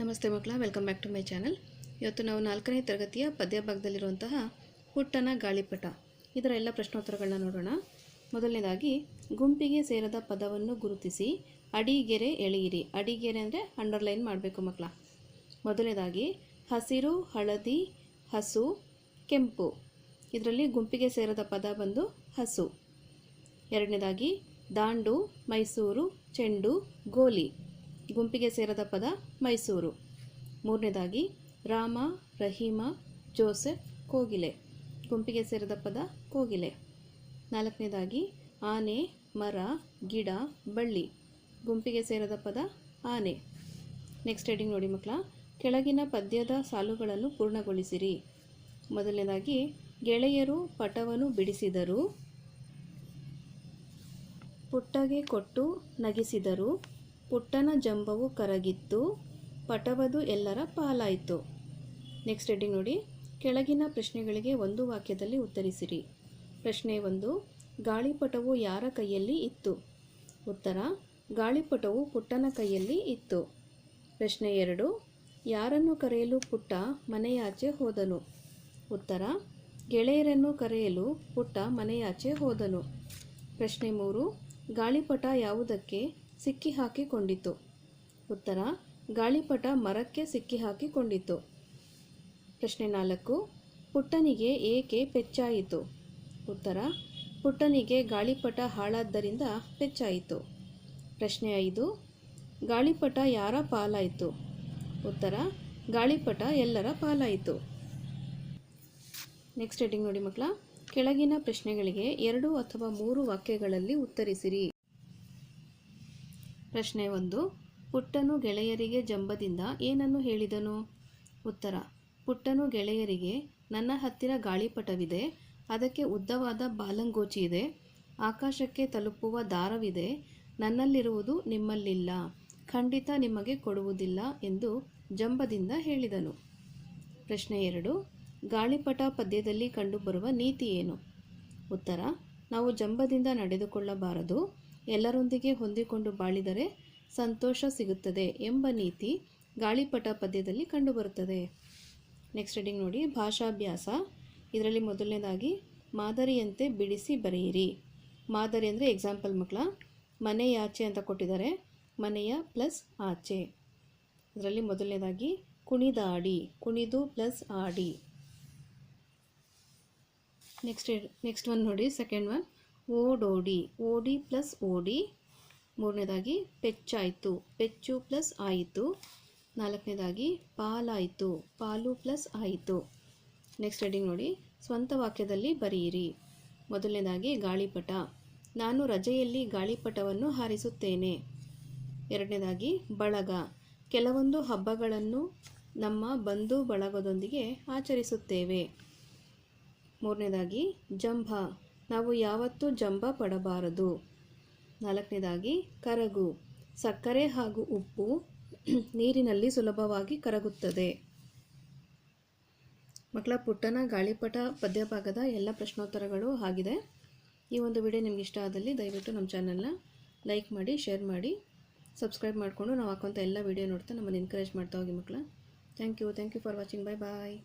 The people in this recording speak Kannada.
ನಮಸ್ತೆ ಮಕ್ಕಳ welcome back to my channel ಇವತ್ತು ನಾವು ನಾಲ್ಕನೇ ತರಗತಿಯ ಪದ್ಯ ಭಾಗದಲ್ಲಿರುವಂತಹ ಹುಟ್ಟನ ಗಾಳಿಪಟ, ಇದರ ಎಲ್ಲ ಪ್ರಶ್ನೋತ್ತರಗಳನ್ನ ನೋಡೋಣ. ಮೊದಲನೇದಾಗಿ, ಗುಂಪಿಗೆ ಸೇರದ ಪದವನ್ನು ಗುರುತಿಸಿ, ಅಡಿಗೆರೆ ಎಳೆಯಿರಿ. ಅಡಿಗೆರೆ ಅಂದರೆ ಅಂಡರ್ಲೈನ್ ಮಾಡಬೇಕು ಮಕ್ಕಳ. ಮೊದಲನೇದಾಗಿ, ಹಸಿರು, ಹಳದಿ, ಹಸು, ಕೆಂಪು. ಇದರಲ್ಲಿ ಗುಂಪಿಗೆ ಸೇರದ ಪದ ಬಂದು ಹಸು. ಎರಡನೇದಾಗಿ, ದಾಂಡು, ಮೈಸೂರು, ಚೆಂಡು, ಗೋಲಿ. ಗುಂಪಿಗೆ ಸೇರದ ಪದ ಮೈಸೂರು. ಮೂರನೇದಾಗಿ, ರಾಮ, ರಹೀಮ, ಜೋಸೆಫ್, ಕೋಗಿಲೆ. ಗುಂಪಿಗೆ ಸೇರಿದ ಪದ ಕೋಗಿಲೆ. ನಾಲ್ಕನೇದಾಗಿ, ಆನೆ, ಮರ, ಗಿಡ, ಬಳ್ಳಿ. ಗುಂಪಿಗೆ ಸೇರದ ಪದ ಆನೆ. ನೆಕ್ಸ್ಟ್ ಹೆಡಿಂಗ್ ನೋಡಿ ಮಕ್ಕಳ. ಕೆಳಗಿನ ಪದ್ಯದ ಸಾಲುಗಳನ್ನು ಪೂರ್ಣಗೊಳಿಸಿರಿ. ಮೊದಲನೇದಾಗಿ, ಗೆಳೆಯರು ಪಟವನ್ನು ಬಿಡಿಸಿದರು. ಪುಟ್ಟಗೆ ಕೊಟ್ಟು ನಗಿಸಿದರು. ಪುಟ್ಟನ ಜಂಬವು ಕರಗಿತ್ತು ಪಟವದು ಎಲ್ಲರ ಪಾಲಾಯಿತು. ನೆಕ್ಸ್ಟ್ ರೆಡಿ ನೋಡಿ. ಕೆಳಗಿನ ಪ್ರಶ್ನೆಗಳಿಗೆ ಒಂದು ವಾಕ್ಯದಲ್ಲಿ ಉತ್ತರಿಸಿರಿ. ಪ್ರಶ್ನೆ ಒಂದು, ಗಾಳಿಪಟವು ಯಾರ ಕೈಯಲ್ಲಿ ಇತ್ತು? ಉತ್ತರ, ಗಾಳಿಪಟವು ಪುಟ್ಟನ ಕೈಯಲ್ಲಿ ಇತ್ತು. ಪ್ರಶ್ನೆ ಎರಡು, ಯಾರನ್ನು ಕರೆಯಲು ಪುಟ್ಟ ಮನೆಯಾಚೆ ಹೋದನು? ಉತ್ತರ, ಗೆಳೆಯರನ್ನು ಕರೆಯಲು ಪುಟ್ಟ ಮನೆಯಾಚೆ ಹೋದನು. ಪ್ರಶ್ನೆ ಮೂರು, ಗಾಳಿಪಟ ಯಾವುದಕ್ಕೆ? ಸಿಕ್ಕಿ ಹಾಕಿಕೊಂಡಿತು ಉತ್ತರ, ಗಾಳಿಪಟ ಮರಕ್ಕೆ ಸಿಕ್ಕಿ ಹಾಕಿಕೊಂಡಿತು ಪ್ರಶ್ನೆ ನಾಲ್ಕು, ಪುಟ್ಟನಿಗೆ ಏಕೆ ಪೆಚ್ಚಾಯಿತು? ಉತ್ತರ, ಪುಟ್ಟನಿಗೆ ಗಾಳಿಪಟ ಹಾಳಾದ್ದರಿಂದ ಪೆಚ್ಚಾಯಿತು. ಪ್ರಶ್ನೆ ಐದು, ಗಾಳಿಪಟ ಯಾರ ಪಾಲಾಯಿತು? ಉತ್ತರ, ಗಾಳಿಪಟ ಎಲ್ಲರ ಪಾಲಾಯಿತು. ನೆಕ್ಸ್ಟ್ ಹೆಡ್ಡಿಂಗ್ ನೋಡಿ ಮಕ್ಕಳ, ಕೆಳಗಿನ ಪ್ರಶ್ನೆಗಳಿಗೆ ಎರಡು ಅಥವಾ ಮೂರು ವಾಕ್ಯಗಳಲ್ಲಿ ಉತ್ತರಿಸಿರಿ. ಪ್ರಶ್ನೆ ಒಂದು, ಪುಟ್ಟನು ಗೆಳೆಯರಿಗೆ ಜಂಬದಿಂದ ಏನನ್ನು ಹೇಳಿದನು? ಉತ್ತರ, ಪುಟ್ಟನು ಗೆಳೆಯರಿಗೆ, ನನ್ನ ಹತ್ತಿರ ಗಾಳಿಪಟವಿದೆ, ಅದಕ್ಕೆ ಉದ್ದವಾದ ಬಾಲಂಗೋಚಿ ಇದೆ, ಆಕಾಶಕ್ಕೆ ತಲುಪುವ ದಾರವಿದೆ, ನನ್ನಲ್ಲಿರುವುದು ನಿಮ್ಮಲ್ಲಿಲ್ಲ, ಖಂಡಿತ ನಿಮಗೆ ಕೊಡುವುದಿಲ್ಲ ಎಂದು ಜಂಬದಿಂದ ಹೇಳಿದನು. ಪ್ರಶ್ನೆ ಎರಡು, ಗಾಳಿಪಟ ಪದ್ಯದಲ್ಲಿ ಕಂಡುಬರುವ ನೀತಿ ಏನು? ಉತ್ತರ, ನಾವು ಜಂಬದಿಂದ ನಡೆದುಕೊಳ್ಳಬಾರದು ಎಲ್ಲರೊಂದಿಗೆ ಹೊಂದಿಕೊಂಡು ಬಾಳಿದರೆ ಸಂತೋಷ ಸಿಗುತ್ತದೆ ಎಂಬ ನೀತಿ ಗಾಳಿಪಟ ಪದ್ಯದಲ್ಲಿ ಕಂಡುಬರುತ್ತದೆ. ನೆಕ್ಸ್ಟ್ ಹೆಡಿಂಗ್ ನೋಡಿ. ಭಾಷಾಭ್ಯಾಸ. ಇದರಲ್ಲಿ ಮೊದಲನೇದಾಗಿ, ಮಾದರಿಯಂತೆ ಬಿಡಿಸಿ ಬರೆಯಿರಿ. ಮಾದರಿ ಅಂದರೆ ಎಕ್ಸಾಂಪಲ್ ಮಕ್ಕಳ. ಮನೆಯಾಚೆ ಅಂತ ಕೊಟ್ಟಿದ್ದಾರೆ. ಮನೆಯ ಪ್ಲಸ್ ಆಚೆ. ಇದರಲ್ಲಿ ಮೊದಲನೇದಾಗಿ ಕುಣಿದಾಡಿ ಕುಣಿದು ಪ್ಲಸ್ ಆಡಿ. ನೆಕ್ಸ್ಟ್ ನೆಕ್ಸ್ಟ್ ಒನ್ ನೋಡಿ. ಸೆಕೆಂಡ್ ಒನ್ ಓಡೋಡಿ ಓಡಿ ಪ್ಲಸ್ ಓಡಿ. ಮೂರನೇದಾಗಿ, ಪೆಚ್ಚಾಯಿತು. ಪೆಚ್ಚು ಪ್ಲಸ್ ಆಯಿತು. ನಾಲ್ಕನೇದಾಗಿ, ಪಾಲಾಯಿತು. ಪಾಲು ಪ್ಲಸ್ ಆಯಿತು. ನೆಕ್ಸ್ಟ್ ಹೆಡಿಂಗ್ ನೋಡಿ. ಸ್ವಂತ ವಾಕ್ಯದಲ್ಲಿ ಬರೆಯಿರಿ. ಮೊದಲನೇದಾಗಿ, ಗಾಳಿಪಟ. ನಾನು ರಜೆಯಲ್ಲಿ ಗಾಳಿಪಟವನ್ನು ಹಾರಿಸುತ್ತೇನೆ. ಎರಡನೇದಾಗಿ, ಬಳಗ. ಕೆಲವೊಂದು ಹಬ್ಬಗಳನ್ನು ನಮ್ಮ ಬಂಧು ಬಳಗದೊಂದಿಗೆ ಆಚರಿಸುತ್ತೇವೆ. ಮೂರನೇದಾಗಿ, ಜಂಭ. ನಾವು ಯಾವತ್ತೂ ಜಂಬ ಪಡಬಾರದು. ನಾಲ್ಕನೇದಾಗಿ, ಕರಗು. ಸಕ್ಕರೆ ಹಾಗೂ ಉಪ್ಪು ನೀರಿನಲ್ಲಿ ಸುಲಭವಾಗಿ ಕರಗುತ್ತದೆ. ಮಕ್ಕಳ ಪುಟ್ಟನ ಗಾಳಿಪಟ ಪದ್ಯಭಾಗದ ಎಲ್ಲ ಪ್ರಶ್ನೋತ್ತರಗಳು ಆಗಿದೆ. ಈ ಒಂದು ವಿಡಿಯೋ ನಿಮ್ಗೆ ಇಷ್ಟ ಆದಲ್ಲಿ ದಯವಿಟ್ಟು ನಮ್ಮ ಚಾನಲ್ನ ಲೈಕ್ ಮಾಡಿ, ಶೇರ್ ಮಾಡಿ, ಸಬ್ಸ್ಕ್ರೈಬ್ ಮಾಡಿಕೊಂಡು ನಾವು ಹಾಕೋಂಥ ಎಲ್ಲ ವಿಡಿಯೋ ನೋಡ್ತಾ ನಮ್ಮನ್ನು ಎನ್ಕರೇಜ್ ಮಾಡ್ತಾ ಹೋಗಿ ಮಕ್ಕಳ. Thank you thank you for watching bye bye